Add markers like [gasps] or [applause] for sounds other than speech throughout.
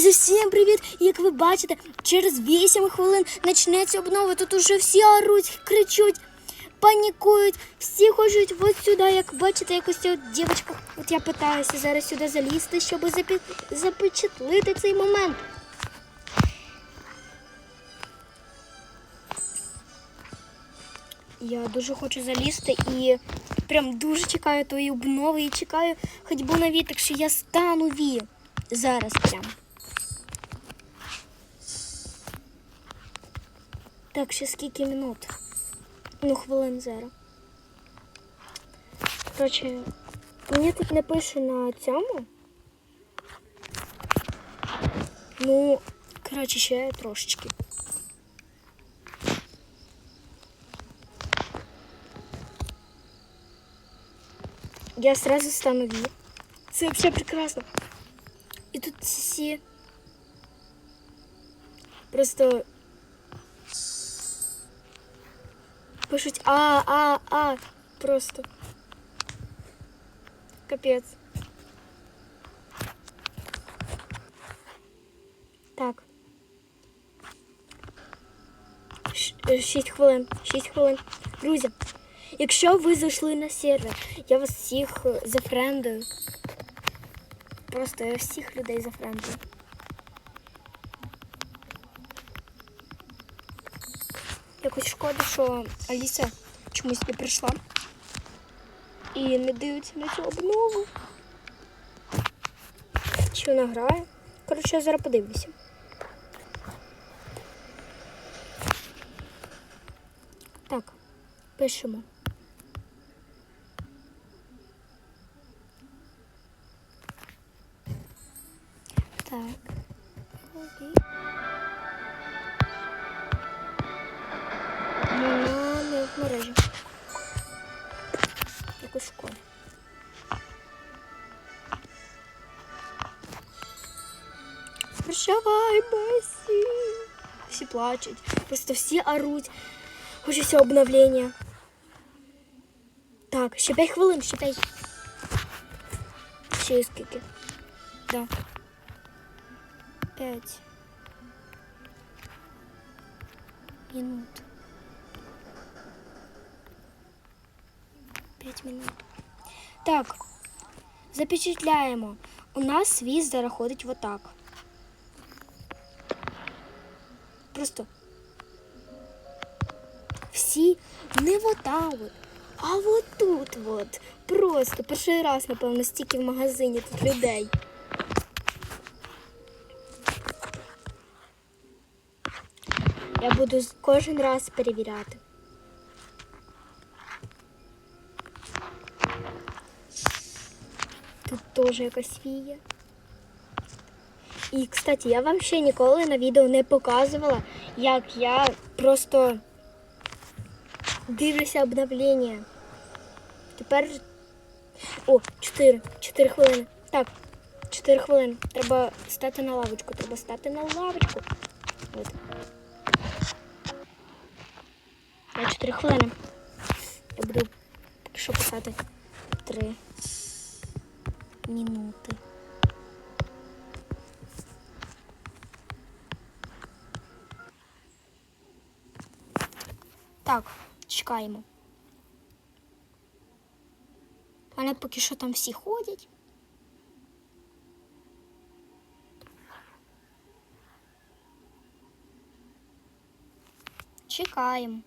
Друзі, всім привіт! Як ви бачите, через 8 хвилин почнеться обнова. Тут уже всі оруть, кричуть, панікують, всі хочуть от сюди. Як бачите, якось дівчинка. От я питаюся зараз сюди залізти, щоб запі... запечатлити цей момент. Я дуже хочу залізти і прям дуже чекаю тої обнови і чекаю ходьбу на віток, що я стану ві. Зараз прям. Так, ще скільки минут? Ну, хвилин зеро. Коротше, мені тут не пише на цьому. Ну, коротше, ще трошечки. Я сразу стану Ви. Це вообще прекрасно. І тут всі просто пишуть а, а, а. Просто. Капець. Так. Ш- е, Шість хвилин. Шість хвилин. Друзі, якщо ви зайшли на сервер, я вас всіх е, зафрендую. Просто я всіх людей зафрендую. Якось шкода, що Аліса чомусь не прийшла і не дивиться на цю обнову. Чи вона грає? Коротше, я зараз подивлюся. Так, пишемо. Так. Окей. мережі. Якось в школі. Прощавай, Бесі. Всі плачуть. Просто всі оруть. Хочеться обновлення. Так, ще 5 хвилин, ще 5. Ще скільки? Да. 5 минут. 5 минут. Так, запечатляємо. У нас віз заходить отак. Просто всі не вот так от, а вот тут от. Просто перший раз, напевно, стільки в магазині тут людей. Я буду кожен раз перевіряти. Теж якась фія. І, кстати, я вам ще ніколи на відео не показувала, як я просто дивлюся обновлення. Тепер. О, 4. 4 хвилини. Так, 4 хвилини. Треба стати на лавочку. Треба стати на лавочку. От. На 4 хвилини. Я буду що писати 3 минути. Так, чекаємо. Мене поки що там всі ходять. Чекаємо.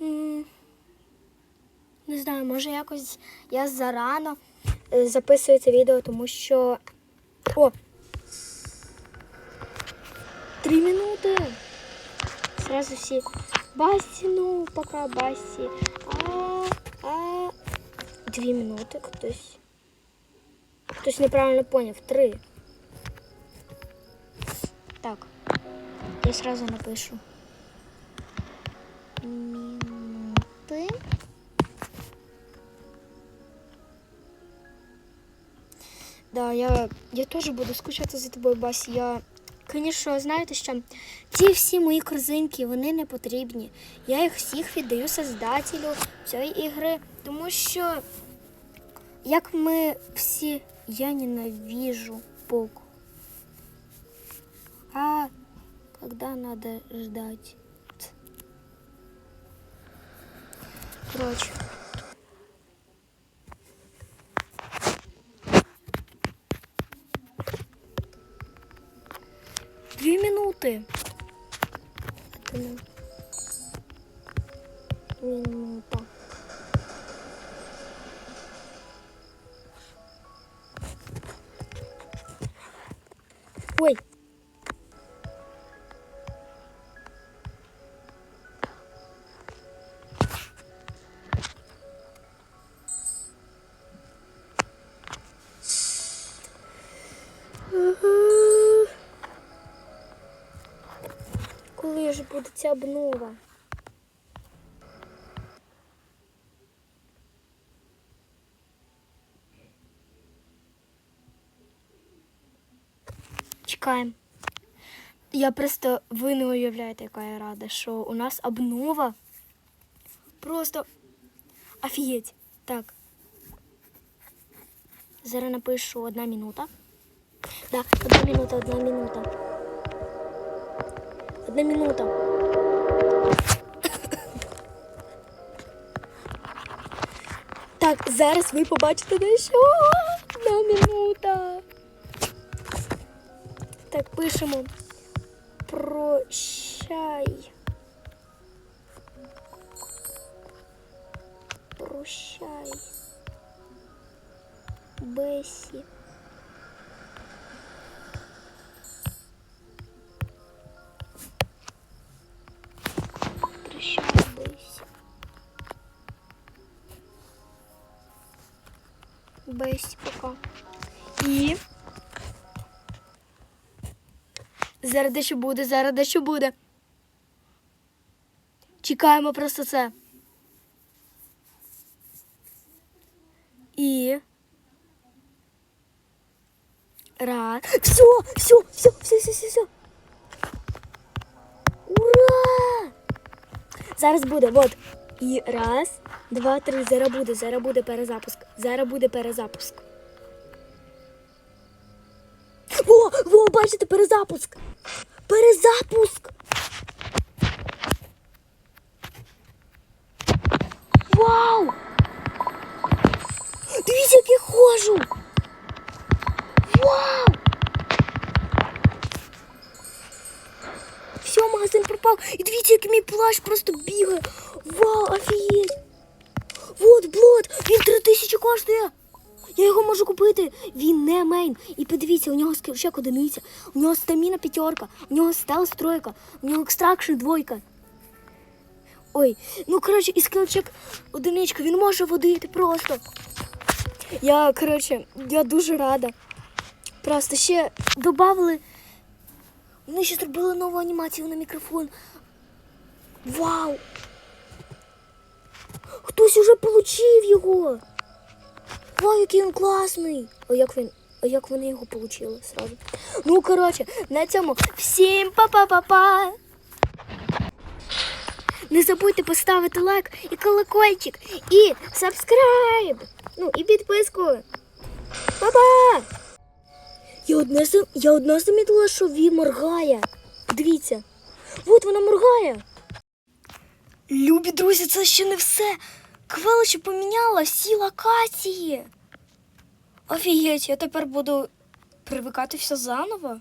М, Не знаю, може якось я зарано е, записую це відео, тому що. О! Три минути. Сразу всі. Басі, ну, пока Басі. А, а. Дві минути хтось. Хтось неправильно поняв. Три. Так. Я сразу напишу. Минути. Да, я, я тоже буду скучати за тобою, Басі. Я Звісно, знаєте що? Ті всі мої корзинки, вони не потрібні. Я їх всіх віддаю создателю цієї ігри, тому що, як ми всі, я ненавижу Поку. А когда надо ждать? Короче. Дві минути. Одна Минута. Ой. Ага. Коли ж буде ця обнова? Чекаємо. Я просто ви не уявляєте, яка я рада, що у нас обнова. Просто офігеть. Так. Зараз напишу одна минута. Да, одна минута, одна минута. Одна минута. Так, зараз ви побачите дещо. Одна минута. Так, пишемо. Прощай. Прощай. Бесі. Бесі, пока. І. Зараз дещо буде, зараз дещо буде. Чекаємо просто це. І. Раз. Все, все, все, все, все, все, все. Ура! Зараз буде, вот. І раз, два, три. Зараз буде, зараз буде перезапуск. Зараз буде перезапуск. Во, во, бачите, перезапуск. Перезапуск. Вау! Дивіться, як я ходжу. Вау! Все, магазин пропав. І дивіться, як мій плащ просто бігає. Вау, офігеть. Вот, блот, він три тисячі коштує. Я його можу купити. Він не мейн. І подивіться, у нього скілчек одиниця, у нього стаміна п'ятерка, у нього стелс тройка, у нього екстракшн двойка. Ой, ну коротше, і скілчек одиничка, він може водити просто. Я, коротше, я дуже рада. Просто ще додали. Вони ще зробили нову анімацію на мікрофон. Вау! Хтось уже получив його. Вау, який він класний. А як він? А як вони його получили сразу? Ну, коротше, на цьому всім па-па-па-па. Не забудьте поставити лайк і колокольчик, і сабскрайб. Ну, і підписку. Па-па! Я одна, я одна замітила, що Ві моргає. Дивіться. От вона моргає. Любі друзі, це ще не все. Квеличі поміняла всі локації. Офігеть, я тепер буду привикати все заново.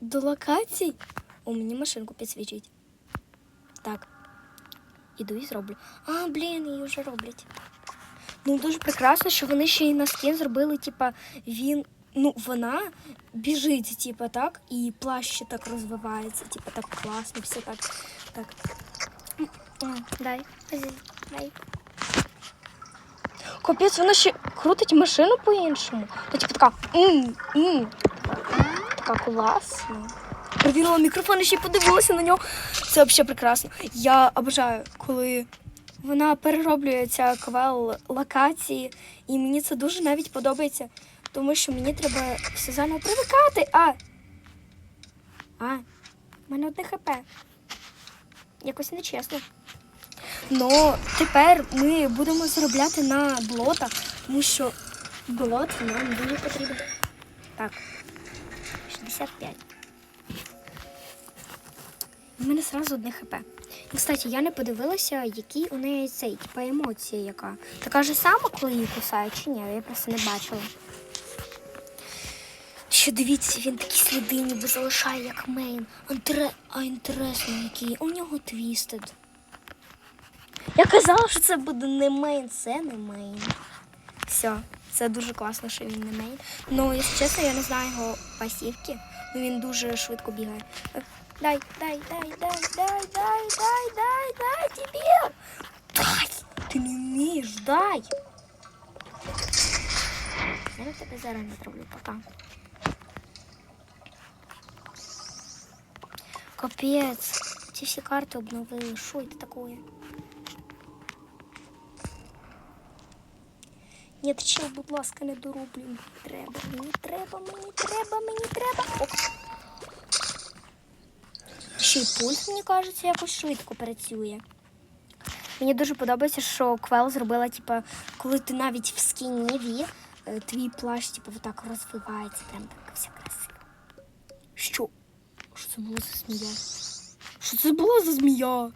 До локацій. О, мені машинку підсвічить. Так. Іду і зроблю. А, блін, її вже роблять. Ну, дуже прекрасно, що вони ще й на скін зробили, типа, він. Ну, вона біжить, типа, так, і плащ так розвивається, типа, так класно, все так. Так. Дай, дай. Капець, вона ще крутить машину по-іншому. Та типу така. м м Така класна. Провірила мікрофон і ще подивилася на нього. Це взагалі прекрасно. Я обожаю, коли вона перероблює ця квел локації, і мені це дуже навіть подобається, тому що мені треба все заново привикати. А А, в мене одне хп. Якось нечесно. Ну, тепер ми будемо заробляти на блота, тому що блот нам дуже потрібен. Так. 65. У мене сразу одне хп. І, кстати, я не подивилася, які у неї цей, типа емоція яка. Така ж сама, коли її кусають, чи ні? Я просто не бачила. Ще дивіться, він такі сліди ніби залишає, як мейн. Антре... А інтересно, який. У нього твістед. Я казала, що це буде не мейн, це не мейн. Все, це дуже класно, що він не мейн. Ну, якщо чесно, я не знаю його пасівки. Ну він дуже швидко бігає. Дай, дай, дай, дай, дай, дай, дай, дай, дай тебе. Дай! Ти не вмієш, дай. Я тебе зараз не троблю, пока. Капець, ці всі карти обновили. Що це таке? Ні, чел, будь ласка, не дороблю. Треба, мені треба, мені треба, мені треба. Оп. Ще й пульс, мені кажеться, якось швидко працює. Мені дуже подобається, що Квел зробила, типу, коли ти навіть в скіні е, твій плащ, типу, отак розвивається, прям так вся красиво. Це було за змія? Що це було за змія?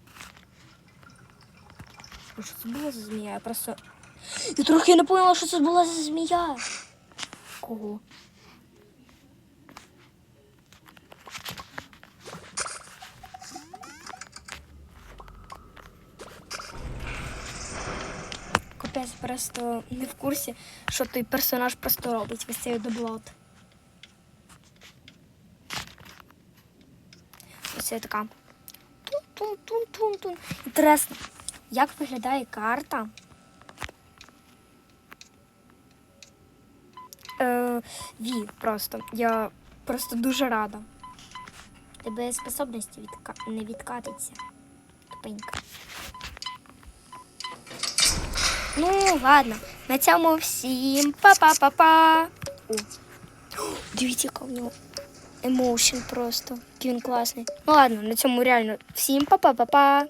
Що це було за змія? Я просто. Я трохи не поняла, що це була за змія. Кого? Капець просто не в курсі, що той персонаж просто робить весь цей доблот. Ось я така. Тун-тун-тун-тун-тун. Інтересно, як виглядає карта? Е, Ві, просто. Я просто дуже рада. Тебе способності відка... не відкатиться. Тупенька. Ну, ладно. На цьому всім па-па-па-па. [gasps] Дивіться, яка в нього емоушен просто. Який він класний. Ну ладно, на цьому реально всім па-па-па-па.